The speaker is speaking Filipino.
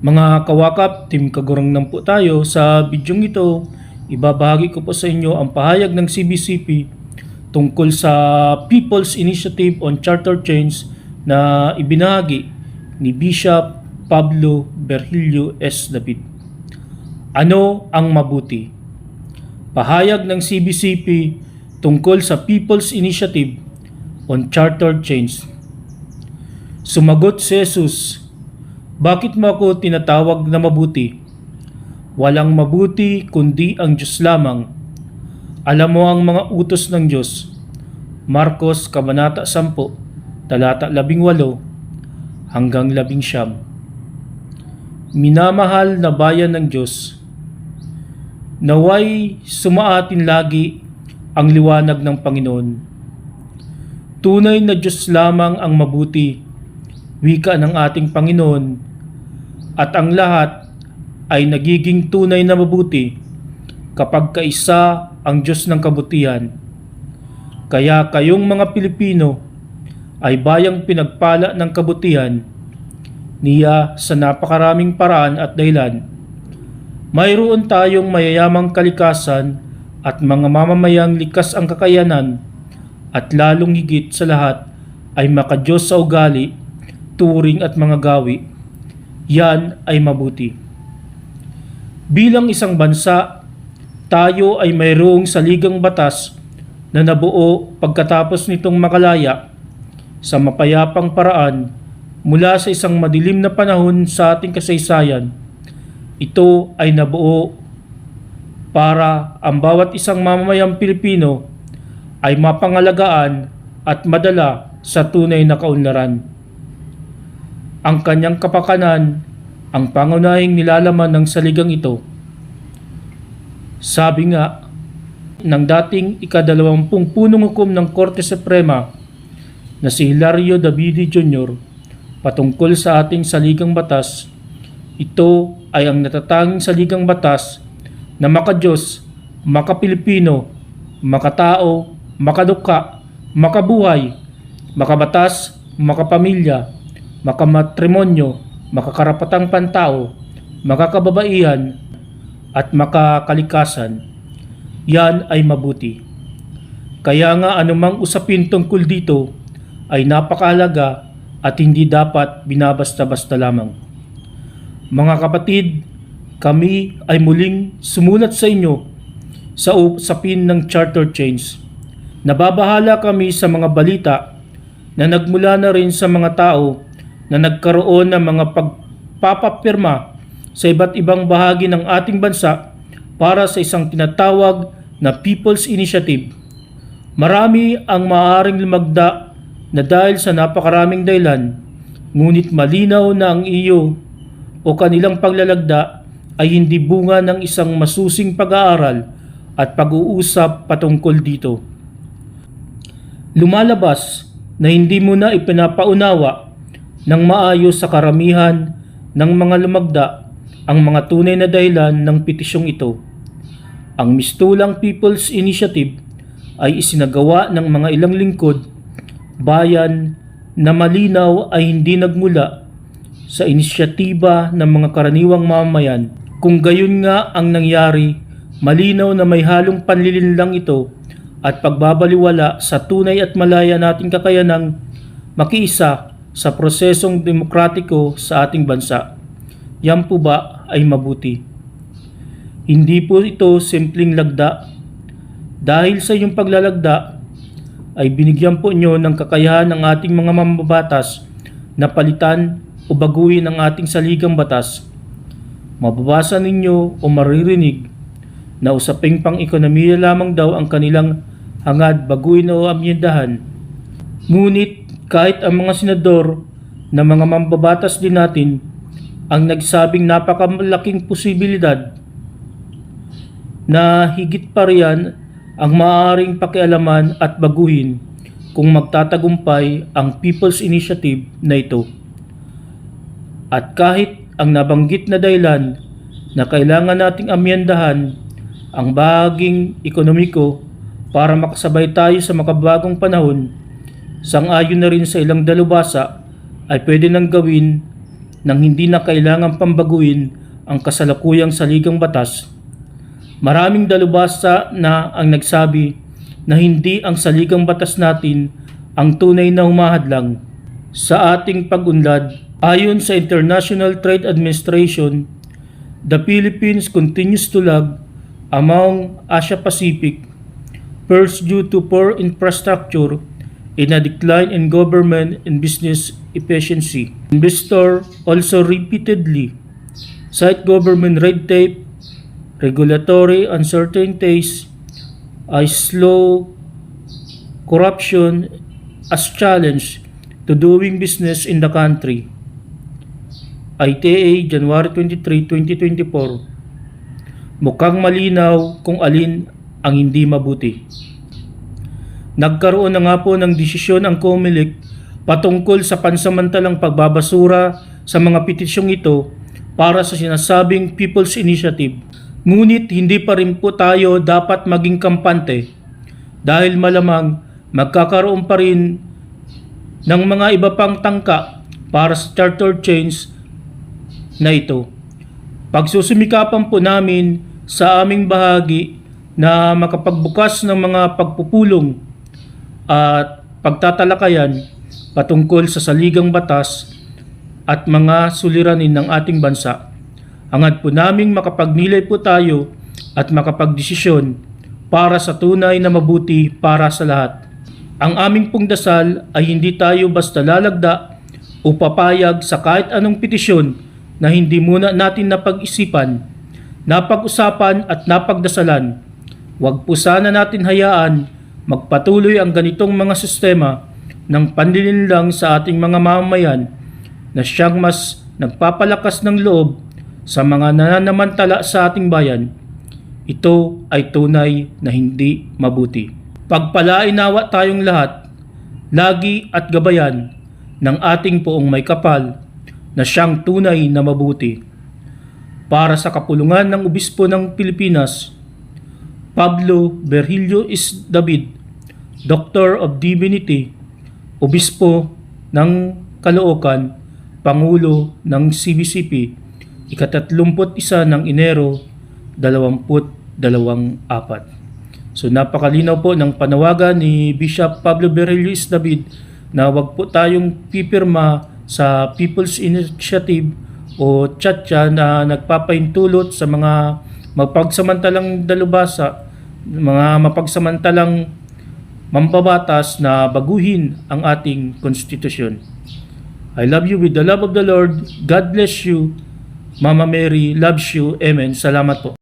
Mga kawakap, Team Kagurang lang po tayo. Sa bidyong ito, ibabahagi ko po sa inyo ang pahayag ng CBCP tungkol sa People's Initiative on Charter Change na ibinahagi ni Bishop Pablo Berhilio S. David. Ano ang mabuti? Pahayag ng CBCP tungkol sa People's Initiative on Charter Change. Sumagot si Jesus, Bakit mo ako tinatawag na mabuti? Walang mabuti kundi ang Diyos lamang. Alam mo ang mga utos ng Diyos. Marcos Kabanata 10, talata 18 hanggang 11. Minamahal na bayan ng Diyos, naway sumaatin lagi ang liwanag ng Panginoon. Tunay na Diyos lamang ang mabuti, wika ng ating Panginoon, at ang lahat ay nagiging tunay na mabuti kapag kaisa ang Diyos ng kabutihan. Kaya kayong mga Pilipino ay bayang pinagpala ng kabutihan niya sa napakaraming paraan at dahilan. Mayroon tayong mayayamang kalikasan at mga mamamayang likas ang kakayanan at lalong higit sa lahat ay makadiyos sa ugali, turing at mga gawi. Yan ay mabuti. Bilang isang bansa, tayo ay mayroong saligang batas na nabuo pagkatapos nitong makalaya sa mapayapang paraan mula sa isang madilim na panahon sa ating kasaysayan. Ito ay nabuo para ang bawat isang mamamayang Pilipino ay mapangalagaan at madala sa tunay na kaunlaran. Ang kanyang kapakanan ang pangunahing nilalaman ng saligang ito. Sabi nga ng dating ikadalawampung punong hukom ng Korte Suprema na si Hilario Davide Jr. patungkol sa ating saligang batas, ito ay ang natatanging saligang batas na makadiyos, makapilipino, makatao, makadukha, makabuhay, makabatas, makapamilya, makamatrimonyo, makakarapatang pantao, makakababaihan, at makakalikasan. Yan ay mabuti. Kaya nga anumang usapin tungkol dito ay napakahalaga at hindi dapat binabasta-basta lamang. Mga kapatid, kami ay muling sumulat sa inyo sa usapin ng charter change. Nababahala kami sa mga balita na nagmula na rin sa mga tao na nagkaroon ng mga pagpapapirma sa iba't ibang bahagi ng ating bansa para sa isang tinatawag na People's Initiative. Marami ang maaaring lumagda na dahil sa napakaraming dahilan, ngunit malinaw na ang iyo o kanilang paglalagda ay hindi bunga ng isang masusing pag-aaral at pag-uusap patungkol dito. Lumalabas na hindi mo na ipinapaunawa ng maayos sa karamihan ng mga lumagda ang mga tunay na dahilan ng petisyong ito. Ang mistulang People's Initiative ay isinagawa ng mga ilang lingkod, bayan na malinaw ay hindi nagmula sa inisyatiba ng mga karaniwang mamamayan. Kung gayon nga ang nangyari, malinaw na may halong panlilinlang ito at pagbabaliwala sa tunay at malaya nating kakayanang makiisa sa prosesong demokratiko sa ating bansa. Yan po ba ay mabuti? Hindi po ito simpleng lagda. Dahil sa iyong paglalagda, ay binigyan po nyo ng kakayahan ng ating mga mambabatas na palitan o baguhin ang ating saligang batas. Mababasa ninyo o maririnig na usaping pang-ekonomiya lamang daw ang kanilang hangad baguhin o amyendahan. Ngunit kahit ang mga senador na mga mambabatas din natin ang nagsabing napakamalaking posibilidad na higit pa riyan ang maaaring pakialaman at baguhin kung magtatagumpay ang People's Initiative na ito. At kahit ang nabanggit na dahilan na kailangan nating amyendahan ang bahaging ekonomiko para makasabay tayo sa makabagong panahon, sang-ayon na rin sa ilang dalubasa ay pwede nang gawin nang hindi na kailangang pambaguin ang kasalukuyang saligang batas, maraming dalubhasa na ang nagsabi na hindi ang saligang batas natin ang tunay na humahadlang sa ating pag-unlad. Ayon sa International Trade Administration, the Philippines continues to lag among Asia-Pacific first due to poor infrastructure and a decline in government and business efficiency. Investor also repeatedly cite government red tape, regulatory uncertainties, a slow corruption as challenge to doing business in the country. ITA, January 23, 2024 Mukhang malinaw kung alin ang hindi mabuti. Nagkaroon na nga po ng desisyon ang COMELEC patungkol sa pansamantalang pagbabasura sa mga petisyong ito para sa sinasabing People's Initiative. Ngunit hindi pa rin po tayo dapat maging kampante dahil malamang magkakaroon pa rin ng mga iba pang tangka para sa charter change na ito. Pagsusumikapan po namin sa aming bahagi na makapagbukas ng mga pagpupulong at pagtatalakayan patungkol sa saligang batas at mga suliranin ng ating bansa. Angad po naming makapagnilay po tayo at makapagdesisyon para sa tunay na mabuti para sa lahat. Ang aming pong dasal ay hindi tayo basta lalagda o papayag sa kahit anong petisyon na hindi muna natin napag-isipan, napag-usapan at napagdasalan. Huwag po sana natin hayaan magpatuloy ang ganitong mga sistema ng panlilinlang sa ating mga mamamayan na siyang mas nagpapalakas ng loob sa mga nananamantala sa ating bayan. Ito ay tunay na hindi mabuti. Pagpalain nawa tayong lahat, lagi at gabayan ng ating poong may kapal na siyang tunay na mabuti. Para sa kapulungan ng Obispo ng Pilipinas, Pablo Berhilio is David, Doctor of Divinity, Obispo ng Caloocan, Pangulo ng CBCP, ikatatlumput isa ng Enero, dalawamput dalawang apat. So napakalinaw po ng panawagan ni Bishop Pablo Berhilio is David na wag po tayong pipirma sa People's Initiative o Chatcha na nagpapaintulot sa mga mapagsamantalang dalubhasa, mga mapagsamantalang mambabatas na baguhin ang ating konstitusyon. I love you with the love of the Lord. God bless you. Mama Mary loves you. Amen. Salamat po.